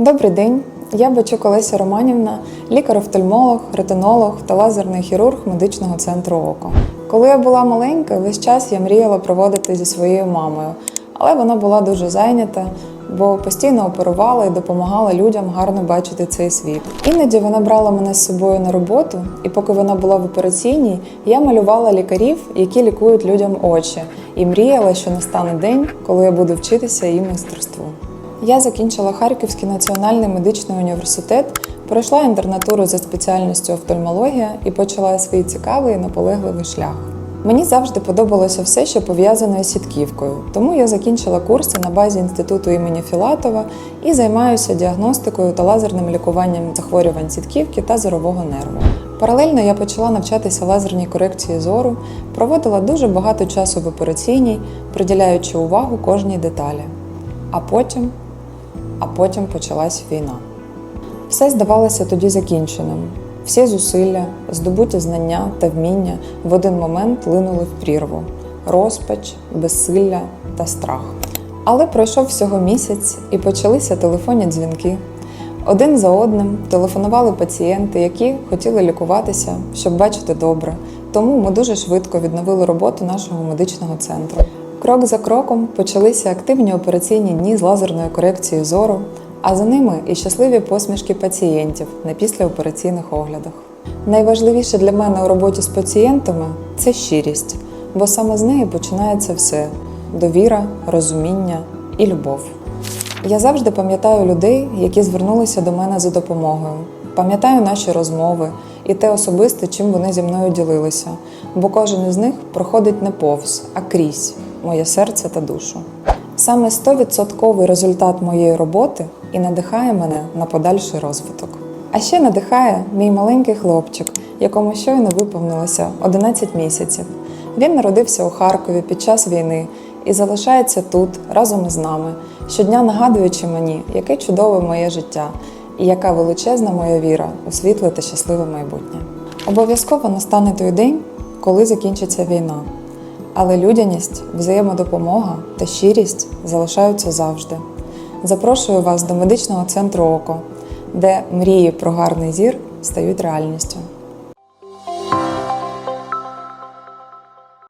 Добрий день. Я Бачук Олеся Романівна, лікар-офтальмолог, ретинолог та лазерний хірург медичного центру Око. Коли я була маленька, весь час я мріяла проводити зі своєю мамою, але вона була дуже зайнята, бо постійно оперувала і допомагала людям гарно бачити цей світ. Іноді вона брала мене з собою на роботу, і поки вона була в операційній, я малювала лікарів, які лікують людям очі, і мріяла, що настане день, коли я буду вчитися її майстерству. Я закінчила Харківський національний медичний університет, пройшла інтернатуру за спеціальністю офтальмологія і почала свій цікавий і наполегливий шлях. Мені завжди подобалося все, що пов'язане з сітківкою, тому я закінчила курси на базі інституту імені Філатова і займаюся діагностикою та лазерним лікуванням захворювань сітківки та зорового нерву. Паралельно я почала навчатися лазерній корекції зору, проводила дуже багато часу в операційній, приділяючи увагу кожній деталі. А потім, а потім почалась війна. Все здавалося тоді закінченим. Всі зусилля, здобуті знання та вміння в один момент линули в прірву: розпач, безсилля та страх. Але пройшов всього місяць і почалися телефонні дзвінки. Один за одним телефонували пацієнти, які хотіли лікуватися, щоб бачити добре. Тому ми дуже швидко відновили роботу нашого медичного центру. Крок за кроком почалися активні операційні дні з лазерної корекції зору, а за ними і щасливі посмішки пацієнтів на післяопераційних оглядах. Найважливіше для мене у роботі з пацієнтами це щирість, бо саме з неї починається все: довіра, розуміння і любов. Я завжди пам'ятаю людей, які звернулися до мене за допомогою. Пам'ятаю наші розмови і те особисте, чим вони зі мною ділилися, бо кожен із них проходить не повз, а крізь моє серце та душу. Саме 100% результат моєї роботи і надихає мене на подальший розвиток. А ще надихає мій маленький хлопчик, якому щойно виповнилося 11 місяців. Він народився у Харкові під час війни і залишається тут разом із нами, щодня нагадуючи мені, яке чудове моє життя і яка величезна моя віра у світле та щасливе майбутнє. Обов'язково настане той день, коли закінчиться війна. Але людяність, взаємодопомога та щирість залишаються завжди. Запрошую вас до медичного центру ОКО, де мрії про гарний зір стають реальністю.